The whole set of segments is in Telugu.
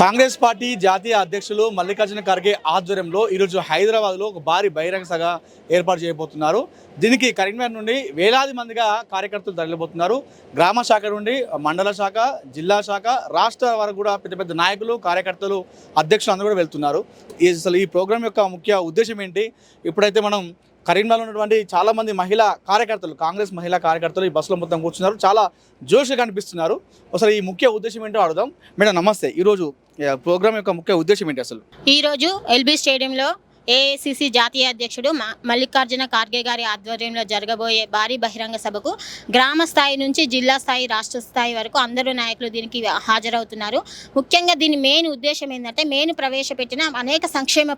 కాంగ్రెస్ పార్టీ జాతీయ అధ్యక్షులు మల్లికార్జున ఖర్గే ఆధ్వర్యంలో ఈరోజు హైదరాబాద్లో ఒక భారీ బహిరంగ సభ ఏర్పాటు చేయబోతున్నారు. దీనికి కరీంనగర్ నుండి వేలాది మందిగా కార్యకర్తలు తరలిపోతున్నారు. గ్రామ శాఖ నుండి మండల శాఖ జిల్లా శాఖ రాష్ట్ర వరకు కూడా పెద్ద పెద్ద నాయకులు కార్యకర్తలు అధ్యక్షులు అందరూ కూడా వెళ్తున్నారు. ఈ అసలు ఈ ప్రోగ్రాం యొక్క ముఖ్య ఉద్దేశం ఏంటి? ఇప్పుడైతే మనం కరీంనగర్లో ఉన్నటువంటి చాలా మంది మహిళా కార్యకర్తలు కాంగ్రెస్ మహిళా కార్యకర్తలు ఈ బస్సులో మొత్తం కూర్చున్నారు. చాలా జోష్గా కనిపిస్తున్నారు. అసలు ఈ ముఖ్య ఉద్దేశం ఏంటో అడుగుదాం. మేడం నమస్తే. ఈరోజు ప్రోగ్రామ్ ప్రోగ్రాం యొక్క ముఖ్య ఉద్దేశం ఏంటి అసలు? ఈరోజు ఎల్బీ స్టేడియంలో ఏఐసిసి జాతీయ అధ్యక్షుడు మ- మల్లికార్జున ఖార్గే గారి ఆధ్వర్యంలో జరగబోయే భారీ బహిరంగ సభకు గ్రామ స్థాయి నుంచి జిల్లా స్థాయి రాష్ట్ర స్థాయి వరకు అందరూ నాయకులు దీనికి హాజరవుతున్నారు. ముఖ్యంగా దీని మెయిన్ ఉద్దేశం ఏంటంటే మెయిన్ ప్రవేశపెట్టిన అనేక సంక్షేమ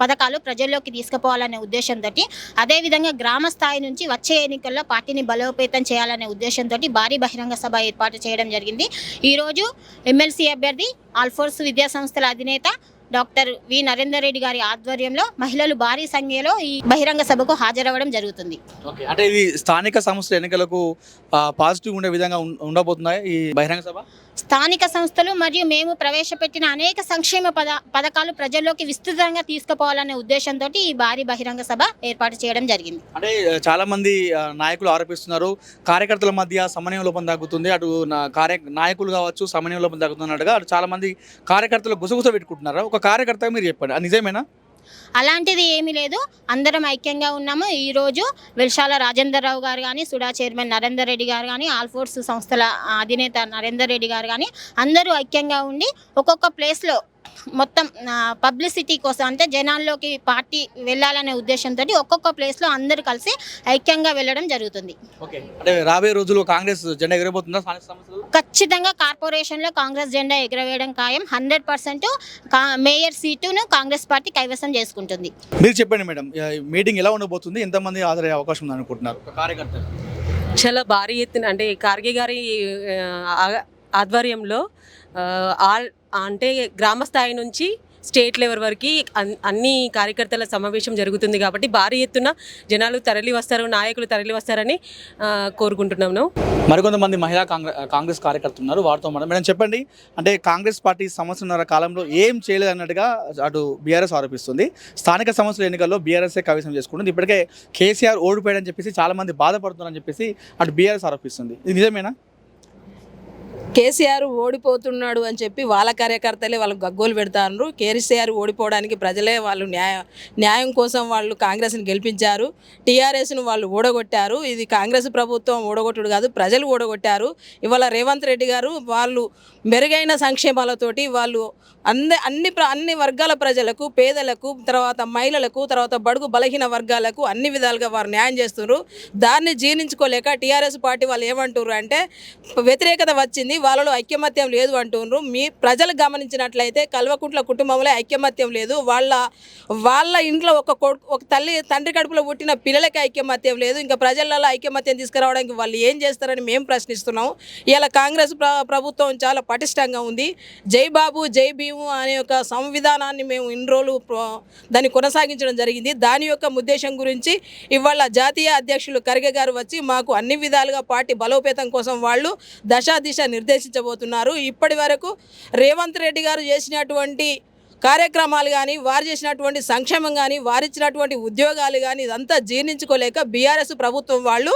పథకాలు ప్రజల్లోకి తీసుకుపోవాలనే ఉద్దేశంతో అదేవిధంగా గ్రామ స్థాయి నుంచి వచ్చే ఎన్నికల్లో పార్టీని బలోపేతం చేయాలనే ఉద్దేశంతో భారీ బహిరంగ సభ ఏర్పాటు చేయడం జరిగింది. ఈరోజు ఎమ్మెల్సీ అభ్యర్థి ఆల్ఫోర్స్ విద్యా సంస్థల అధినేత డాక్టర్ వి నరేందర్ రెడ్డి గారి ఆధ్వర్యంలో మహిళలు భారీ సంఖ్యలో ఈ బహిరంగ సభకు హాజరవ్వడం జరుగుతుంది. అంటే ఇది స్థానిక సంస్థల ఎన్నికలకు పాజిటివ్ ఉండే విధంగా ఉండబోతున్నాయి ఈ బహిరంగ సభ? స్థానిక సంస్థలు మరియు మేము ప్రవేశపెట్టిన అనేక సంక్షేమ పద పథకాలు ప్రజల్లోకి విస్తృతంగా తీసుకుపోవాలనే ఉద్దేశంతో ఈ భారీ బహిరంగ సభ ఏర్పాటు చేయడం జరిగింది. అంటే చాలా మంది నాయకులు ఆరోపిస్తున్నారు. కార్యకర్తల మధ్య సమన్వయం లోపం తగ్గుతుంది. అటు నా కార్య నాయకులు కావచ్చు సమన్వయం లోపం తగ్గుతున్నట్టుగా అటు చాలా మంది కార్యకర్తలు గుసగుస పెట్టుకుంటున్నారు? ఒక కార్యకర్త మీరు చెప్పండి. నిజమేనా? అలాంటిది ఏమీ లేదు. అందరం ఐక్యంగా ఉన్నాము. ఈరోజు వెల్షాల రాజేందర్ రావు గారు కానీ సుడా చైర్మన్ నరేందర్ రెడ్డి గారు కానీ ఆల్ఫోర్స్ సంస్థల అధినేత నరేందర్ రెడ్డి గారు కానీ అందరూ ఐక్యంగా ఉండి ఒక్కొక్క ప్లేస్లో మొత్తం పబ్లిసిటీ కోసం అంటే జనాల్లోకి పార్టీ వెళ్ళాలనే ఉద్దేశంతో ఒక్కొక్క ప్లేస్లో అందరూ కలిసి ఐక్యంగా వెళ్ళడం జరుగుతుంది. ఓకే. అంటే రాబోయే రోజుల్లో కాంగ్రెస్ జెండా ఎగరబోతుందా? ఖచ్చితంగా కార్పొరేషన్లో కాంగ్రెస్ జెండా ఎగరవేయడం ఖాయం. హండ్రెడ్ పర్సెంట్ మేయర్ సీటును కాంగ్రెస్ పార్టీ కైవసం చేసుకుంటుంది. మీరు చెప్పండి మేడం మీటింగ్ ఎలా ఉండబోతుంది? ఎంతమంది హాజరయ్యే అవకాశం ఉంది అనుకుంటున్నారు ఒక కార్యకర్త చాలా భారీ ఎత్తున అంటే ఖార్గే గారి ఆధ్వర్యంలో ఆల్ అంటే గ్రామ స్థాయి నుంచి స్టేట్ లెవెల్ వరకు అన్ని కార్యకర్తల సమావేశం జరుగుతుంది కాబట్టి భారీ ఎత్తున జనాలు తరలి వస్తారు నాయకులు తరలి వస్తారని కోరుకుంటున్నాము. మరికొంతమంది మహిళా కాంగ్రెస్ కాంగ్రెస్ కార్యకర్తలు ఉన్నారు వారితో మనం మేడం చెప్పండి అంటే కాంగ్రెస్ పార్టీ సంవత్సరంన్నర కాలంలో ఏం చేయలేదు అన్నట్టుగా అటు బీఆర్ఎస్ ఆరోపిస్తుంది. స్థానిక సంస్థల ఎన్నికల్లో బీఆర్ఎస్ఏ కవిసం చేసుకుంటుంది. ఇప్పటికే కేసీఆర్ ఓడిపోయాడని చెప్పేసి చాలామంది బాధపడుతున్నారని చెప్పేసి అటు బీఆర్ఎస్ ఆరోపిస్తుంది. ఇది నిజమేనా? కేసీఆర్ ఓడిపోతున్నాడు అని చెప్పి వాళ్ళ కార్యకర్తలే వాళ్ళు గగ్గోలు పెడతారు. కేసీఆర్ ఓడిపోవడానికి ప్రజలే వాళ్ళు న్యాయ న్యాయం కోసం వాళ్ళు కాంగ్రెస్ని గెలిపించారు. టీఆర్ఎస్ను వాళ్ళు ఓడగొట్టారు ఇది కాంగ్రెస్ ప్రభుత్వం ఓడగొట్టుడు కాదు ప్రజలు ఓడగొట్టారు ఇవాళ రేవంత్ రెడ్డి గారు వాళ్ళు మెరుగైన సంక్షేమాలతోటి వాళ్ళు అన్ని అన్ని ప్ర- అన్ని వర్గాల ప్రజలకు పేదలకు తర్వాత మహిళలకు తర్వాత బడుగు బలహీన వర్గాలకు అన్ని విధాలుగా వారు న్యాయం చేస్తున్నారు. దాన్ని జీర్ణించుకోలేక టీఆర్ఎస్ పార్టీ వాళ్ళు ఏమంటారు అంటే వ్యతిరేకత వచ్చింది వాళ్ళలో ఐక్యమత్యం లేదు అంటున్నారు మీ ప్రజలు గమనించినట్లయితే కల్వకుంట్ల కుటుంబంలో ఐక్యమత్యం లేదు. వాళ్ళ వాళ్ళ ఇంట్లో ఒక కొడుకు ఒక తల్లి తండ్రి కడుపులో పుట్టిన పిల్లలకి ఐక్యమత్యం లేదు. ఇంకా ప్రజలలో ఐక్యమత్యం తీసుకురావడానికి వాళ్ళు ఏం చేస్తారని మేము ప్రశ్నిస్తున్నాం ఇలా కాంగ్రెస్ ప్ర ప్రభుత్వం చాలా పటిష్టంగా ఉంది. జై బాబు జై భీము అనే ఒక సంవిధానాన్ని మేము ఇన్ని రోజులు దాన్ని కొనసాగించడం జరిగింది. దాని యొక్క ఉద్దేశం గురించి ఇవాళ జాతీయ అధ్యక్షులు ఖర్గే గారు వచ్చి మాకు అన్ని విధాలుగా పార్టీ బలోపేతం కోసం వాళ్ళు దశ దిశ నిర్దేశించబోతున్నారు. ఇప్పటి వరకు రేవంత్ రెడ్డి గారు చేసినటువంటి కార్యక్రమాలు కానీ వారు చేసినటువంటి సంక్షేమం కానీ వారు ఇచ్చినటువంటి ఉద్యోగాలు కానీ ఇదంతా జీర్ణించుకోలేక బీఆర్ఎస్ ప్రభుత్వం వాళ్ళు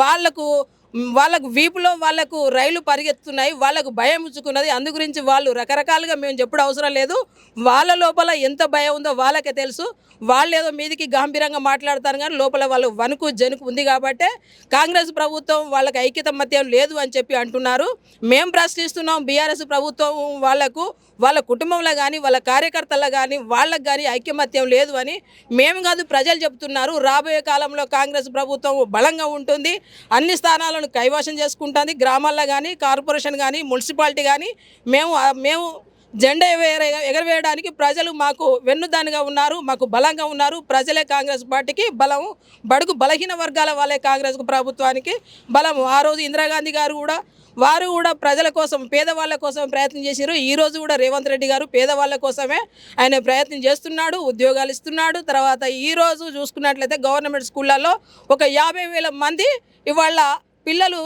వాళ్ళకు వాళ్ళకు వీపులో వాళ్ళకు రైలు పరిగెత్తున్నాయి వాళ్ళకు భయం ఉంచుకున్నది అందు గురించి వాళ్ళు రకరకాలుగా మేము చెప్పుడు అవసరం లేదు. వాళ్ళ లోపల ఎంత భయం ఉందో వాళ్ళకే తెలుసు. వాళ్ళు ఏదో మీదికి గాంభీరంగా మాట్లాడతారు కానీ లోపల వాళ్ళు వణుకు జనుకు ఉంది కాబట్టే కాంగ్రెస్ ప్రభుత్వం వాళ్ళకి ఐక్యతమత్యం లేదు అని చెప్పి అంటున్నారు. మేము ప్రశ్నిస్తున్నాం బీఆర్ఎస్ ప్రభుత్వం వాళ్ళకు వాళ్ళ కుటుంబంలో కానీ వాళ్ళ కార్యకర్తల్లో కానీ వాళ్ళకి కానీ ఐక్యమత్యం లేదు అని మేము కాదు ప్రజలు చెప్తున్నారు. రాబోయే కాలంలో కాంగ్రెస్ ప్రభుత్వం బలంగా ఉంటుంది. అన్ని స్థానాలను కైవాసం చేసుకుంటుంది. గ్రామాల్లో కానీ కార్పొరేషన్ కానీ మున్సిపాలిటీ కానీ మేము మేము జెండా ఎగర ఎగరవేయడానికి ప్రజలు మాకు వెన్నుదానిగా ఉన్నారు మాకు బలంగా ఉన్నారు. ప్రజలే కాంగ్రెస్ పార్టీకి బలము బడుగు బలహీన వర్గాల వాళ్ళే కాంగ్రెస్ ప్రభుత్వానికి బలము ఆ రోజు ఇందిరాగాంధీ గారు కూడా వారు కూడా ప్రజల కోసం పేదవాళ్ళ కోసం ప్రయత్నం చేశారు ఈరోజు కూడా రేవంత్ రెడ్డి గారు పేదవాళ్ళ కోసమే ఆయన ప్రయత్నం చేస్తున్నాడు ఉద్యోగాలు ఇస్తున్నాడు. తర్వాత ఈరోజు చూసుకున్నట్లయితే గవర్నమెంట్ స్కూళ్ళల్లో ఒక యాభై వేల మంది ఇవాళ పిల్లలు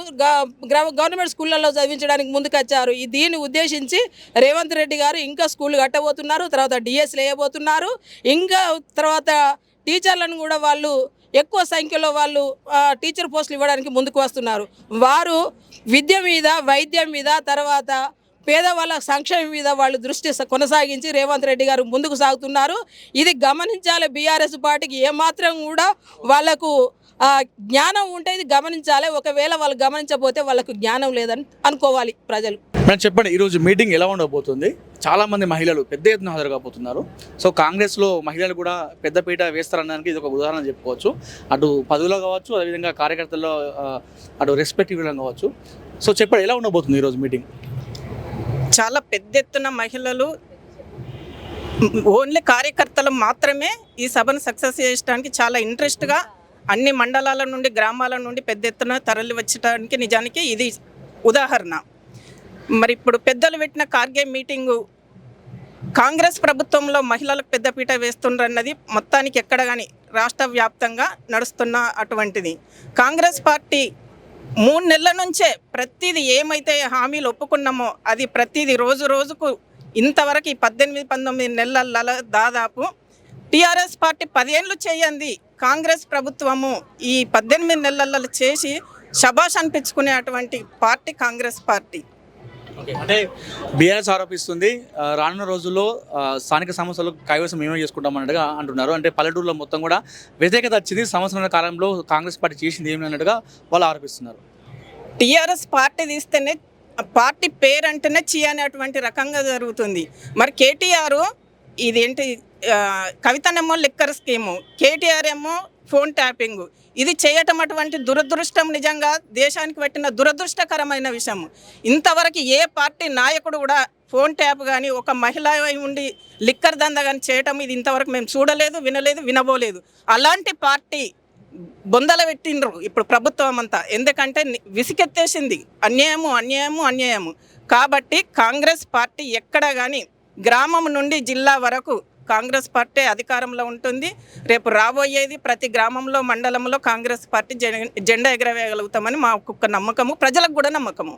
గవర్నమెంట్ స్కూళ్ళల్లో చదివించడానికి ముందుకొచ్చారు. ఈ దీన్ని ఉద్దేశించి రేవంత్ రెడ్డి గారు ఇంకా స్కూల్ కట్టబోతున్నారు తర్వాత డిఎస్లు వేయబోతున్నారు. ఇంకా తర్వాత టీచర్లను కూడా వాళ్ళు ఎక్కువ సంఖ్యలో వాళ్ళు టీచర్ పోస్టులు ఇవ్వడానికి ముందుకు వస్తున్నారు. వారు విద్య మీద వైద్యం మీద తర్వాత పేదవాళ్ళ సంక్షేమం మీద వాళ్ళు దృష్టి కొనసాగించి రేవంత్ రెడ్డి గారు ముందుకు సాగుతున్నారు. ఇది గమనించాలి బీఆర్ఎస్ పార్టీకి ఏమాత్రం కూడా వాళ్ళకు జ్ఞానం ఉంటే ఇది గమనించాలి. ఒకవేళ వాళ్ళు గమనించకపోతే వాళ్ళకు జ్ఞానం లేదని అనుకోవాలి ప్రజలు. మేడం చెప్పండి ఈరోజు మీటింగ్ ఎలా ఉండబోతుంది? చాలా మంది మహిళలు పెద్ద ఎత్తున హాజరు కాబోతున్నారు సో కాంగ్రెస్లో మహిళలు కూడా పెద్దపీట వేస్తారనడానికి ఇది ఒక ఉదాహరణ చెప్పుకోవచ్చు. అటు పదవులో కావచ్చు అదేవిధంగా కార్యకర్తల్లో అటు రెస్పెక్ట్ ఇవ్వడం కావచ్చు. సో చెప్పండి ఎలా ఉండబోతుంది ఈరోజు మీటింగ్? చాలా పెద్ద ఎత్తున మహిళలు ఓన్లీ కార్యకర్తలు మాత్రమే ఈ సభను సక్సెస్ చేయడానికి చాలా ఇంట్రెస్ట్గా అన్ని మండలాల నుండి గ్రామాల నుండి పెద్ద ఎత్తున తరలి వచ్చడానికి నిజానికి ఇది ఉదాహరణ. మరి ఇప్పుడు పెద్దలు పెట్టిన కార్గే మీటింగు కాంగ్రెస్ ప్రభుత్వంలో మహిళలకు పెద్దపీట వేస్తుండ్రన్నది మొత్తానికి ఎక్కడ కానీ రాష్ట్ర వ్యాప్తంగా నడుస్తున్న అటువంటిది. కాంగ్రెస్ పార్టీ మూడు నెలల నుంచే ప్రతిదీ ఏమైతే హామీలు ఒప్పుకున్నామో అది ప్రతిదీ రోజు రోజుకు ఇంతవరకు ఈ పద్దెనిమిది పంతొమ్మిది నెలలలో దాదాపు టీఆర్ఎస్ పార్టీ పదేళ్ళు చేయండి కాంగ్రెస్ ప్రభుత్వము ఈ పద్దెనిమిది నెలలలో చేసి శబాష్ అనిపించుకునే అటువంటి పార్టీ కాంగ్రెస్ పార్టీ. అంటే బీఆర్ఎస్ ఆరోపిస్తుంది. రానున్న రోజుల్లో స్థానిక సమస్యలు కైవసం మేమే చేసుకుంటామన్నట్టుగా అంటున్నారు. అంటే పల్లెటూరులో మొత్తం కూడా వ్యతిరేకత వచ్చింది. సంవత్సరాల కాలంలో కాంగ్రెస్ పార్టీ చేసింది ఏమి అన్నట్టుగా వాళ్ళు ఆరోపిస్తున్నారు. టీఆర్ఎస్ పార్టీ తీస్తేనే పార్టీ పేరు అంటేనే చీ అనేటువంటి రకంగా జరుగుతుంది. మరి కేటీఆర్ ఇదేంటి ఆ, కవితనేమో లిక్కర్ స్కీము. కేటీఆర్ ఏమో ఫోన్ ట్యాపింగ్. ఇది చేయటం అటువంటి దురదృష్టం నిజంగా దేశానికి పెట్టిన దురదృష్టకరమైన విషయం ఇంతవరకు ఏ పార్టీ నాయకుడు కూడా ఫోన్ ట్యాప్ కానీ ఒక మహిళ ఉండి లిక్కర్ దంద కానీ చేయటం ఇది ఇంతవరకు మేము చూడలేదు వినలేదు వినబోలేదు. అలాంటి పార్టీ బొందల పెట్టిండ్రు ఇప్పుడు ప్రభుత్వం అంతా. ఎందుకంటే విసికెత్తేసింది అన్యాయము అన్యాయము అన్యాయము. కాబట్టి కాంగ్రెస్ పార్టీ ఎక్కడ కానీ గ్రామం నుండి జిల్లా వరకు కాంగ్రెస్ పార్టీ అధికారంలో ఉంటుంది. రేపు రాబోయేది ప్రతి గ్రామంలో మండలంలో కాంగ్రెస్ పార్టీ జెండా ఎగరవేయగలుగుతామని మాకు ఒక నమ్మకము. ప్రజలకు కూడా నమ్మకము.